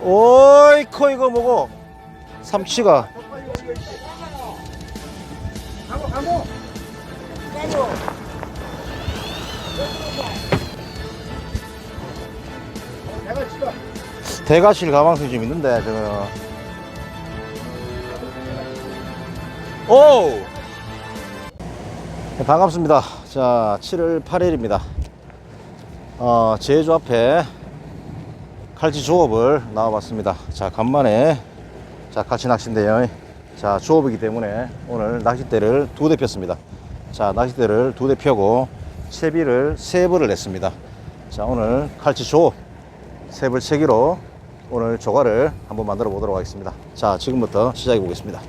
오이 커 이거 뭐고 삼치가. 대가실 가망성이 좀 있는데 저거 오 네, 반갑습니다. 자 7월 8일입니다. 어, 제주 앞에 칼치 조업을 나와봤습니다. 자 간만에 자 같이 낚시인데요. 자 조업이기 때문에 오늘 낚싯대를 두 대 폈습니다. 자 낚싯대를 두 대 펴고 채비를 세 벌을 냈습니다. 자 오늘 칼치 조업 세불 체기로 오늘 조과를 한번 만들어 보도록 하겠습니다. 자, 지금부터 시작해 보겠습니다.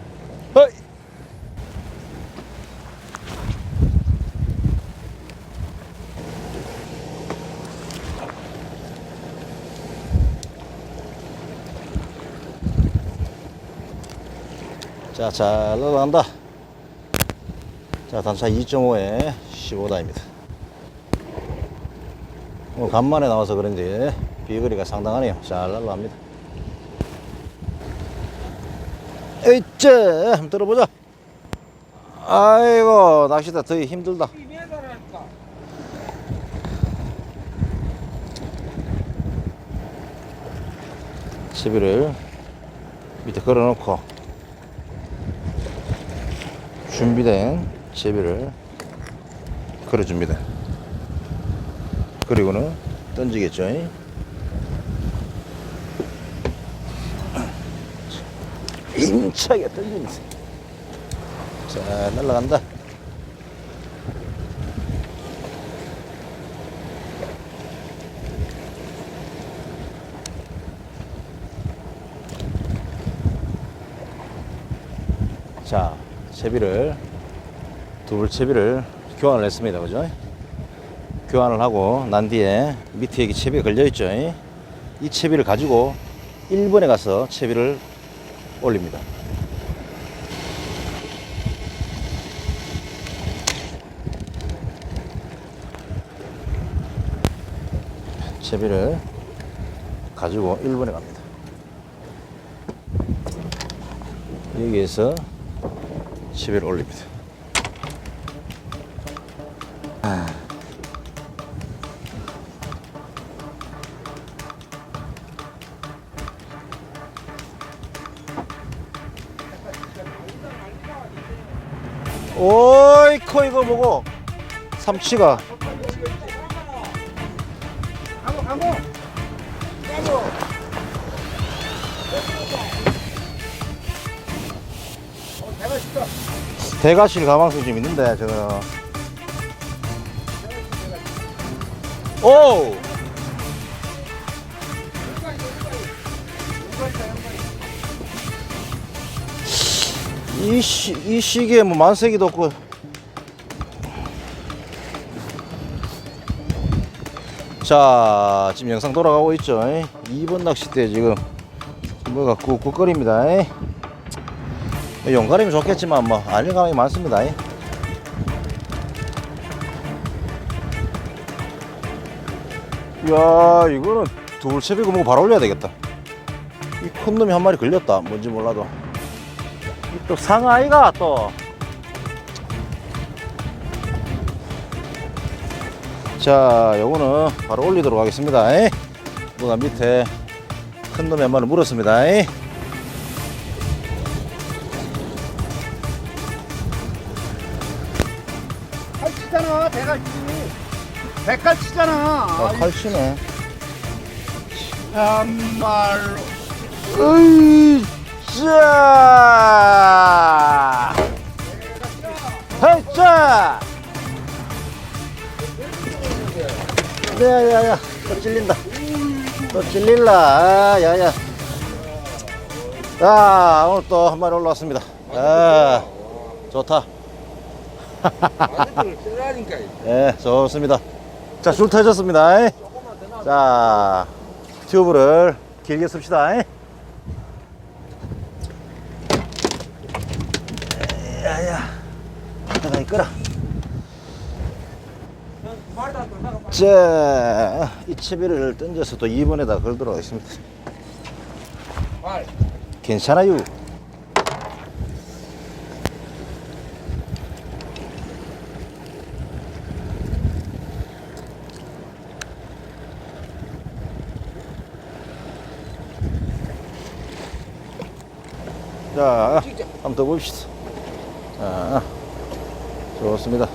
자, 잘 날아간다. 자, 단차 2.5에 15다입니다. 오늘 간만에 나와서 그런지 비거리가 상당하네요. 잘 날라갑니다. 에이째 한번 들어보자. 아이고 낚시다 더 힘들다. 이메달하니까 채비를 밑에 걸어놓고 준비된 채비를 걸어줍니다. 그리고는 던지겠죠. 힘차게 던집니다. 자, 날라간다. 자, 채비를 두불 채비를 교환을 했습니다. 그죠? 교환을 하고 난 뒤에 밑에 여기 채비가 걸려 있죠. 이 채비를 가지고 1번에 가서 채비를 올립니다. 채비를 가지고 1번에 갑니다. 여기에서 채비를 올립니다. 아. 오이 커 이거 뭐고 삼치가 지금 대가실 가망성 좀 있는데 저거. 오! 이, 시, 이 시기에 뭐 만세기도 없고. 자 지금 영상 돌아가고 있죠. 2번 낚싯대 지금 뭐가 꾹꾹거립니다 용가림이 좋겠지만 뭐 아닐 가능이 많습니다 이 야 이거는 둘채비고 뭐 바로 올려야 되겠다 이 큰 놈이 한 마리 걸렸다 뭔지 몰라도 이 또 상아이가 또 자, 요거는 바로 올리도록 하겠습니다. 에? 누가 밑에 큰 놈이 한 마리 물었습니다. 백갈치잖아 아, 칼치네. 참말로 으이, 자! 헤이, 자! 야, 야, 야, 또 찔린다. 또 찔릴라. 아, 야, 야. 자, 오늘 또 한 마리 올라왔습니다. 아, 좋다. 쓰라니까 예, 좋습니다. 자, 줄 터졌습니다. 자, 튜브를 길게 씁시다. 야야, 내가 이끌어. 자, 이 채비를 던져서 또 2번에다 걸도록 하겠습니다. 괜찮아요. 자, 한번 더 봅시다. 자, 좋습니다.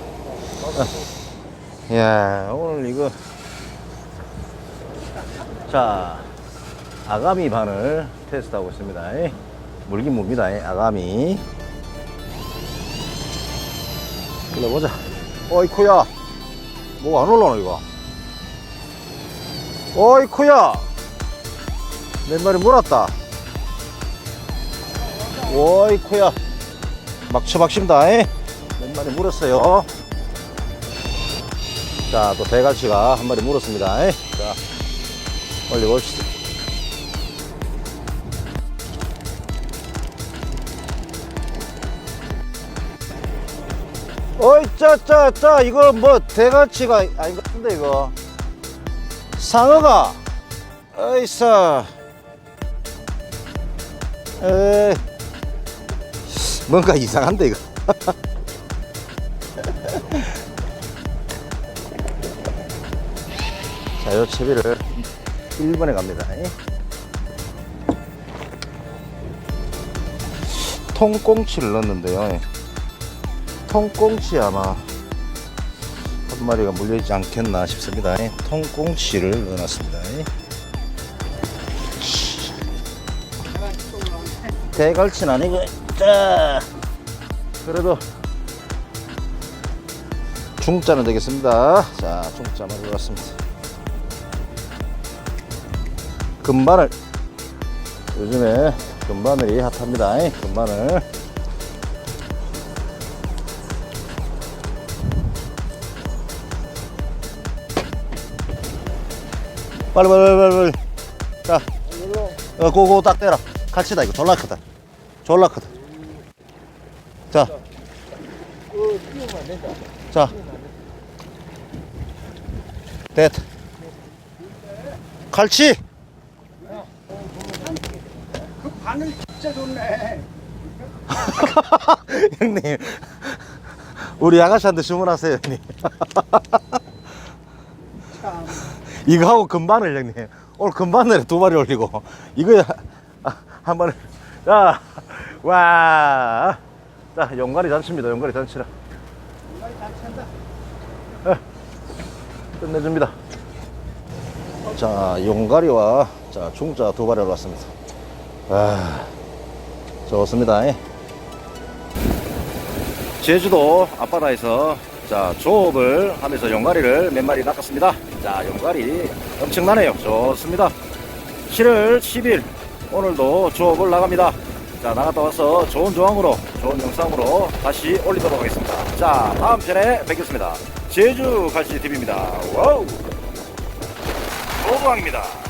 야, 오늘 이거 자, 아가미 바늘 테스트하고 있습니다. 물긴 뭡니다. 아가미. 불러보자. 어이쿠야. 뭐가 안 올라오나, 이거? 어이쿠야. 몇 마리 물었다. 어이쿠야. 막쳐 박십니다. 몇 마리 물었어요. 자, 또 대갈치가 한 마리 물었습니다. 자, 올려봅시다. 어이 짜짜짜 이거 뭐 대가치가 아닌 것 같은데 이거 상어가 어이싸 에 뭔가 이상한데 이거 자요 채비를 1번에 갑니다 통꽁치를 넣었는데요 통꽁치 아마 한 마리가 물려있지 않겠나 싶습니다. 통꽁치를 넣어놨습니다. 대갈치는 아니고, 자, 그래도 중짜는 되겠습니다. 자, 중짜 만 들어갔습니다. 금바늘. 요즘에 금바늘이 핫합니다. 금바늘. 빨리 빨리 빨리 빨리 자 어, 고고 딱 때라 칼치다 이거 졸라 크다 졸라 크다 자 자. 됐다. 칼치! 그 바늘 진짜 좋네. 형님. 우리 아가씨한테 주문하세요, 형님. 참. 이거 하고 금바늘, 형님. 오늘 금바늘에 두 마리 올리고. 이거 아, 한 마리. 자, 와. 자, 용가리 잔치입니다, 용가리 잔치라. 정말 잘 찬다. 끝내줍니다. 자, 용가리와 자, 중자 두 마리 올랐습니다. 아, 좋습니다. 예. 제주도 앞바다에서 자, 조업을 하면서 용가리를 몇 마리 낚았습니다. 자, 용가리 엄청나네요. 좋습니다. 7월 10일 오늘도 조업을 나갑니다. 자, 나갔다 와서 좋은 조항으로, 좋은 영상으로 다시 올리도록 하겠습니다. 자, 다음 편에 뵙겠습니다. 제주 갈치 TV입니다. 와우! 조부왕입니다.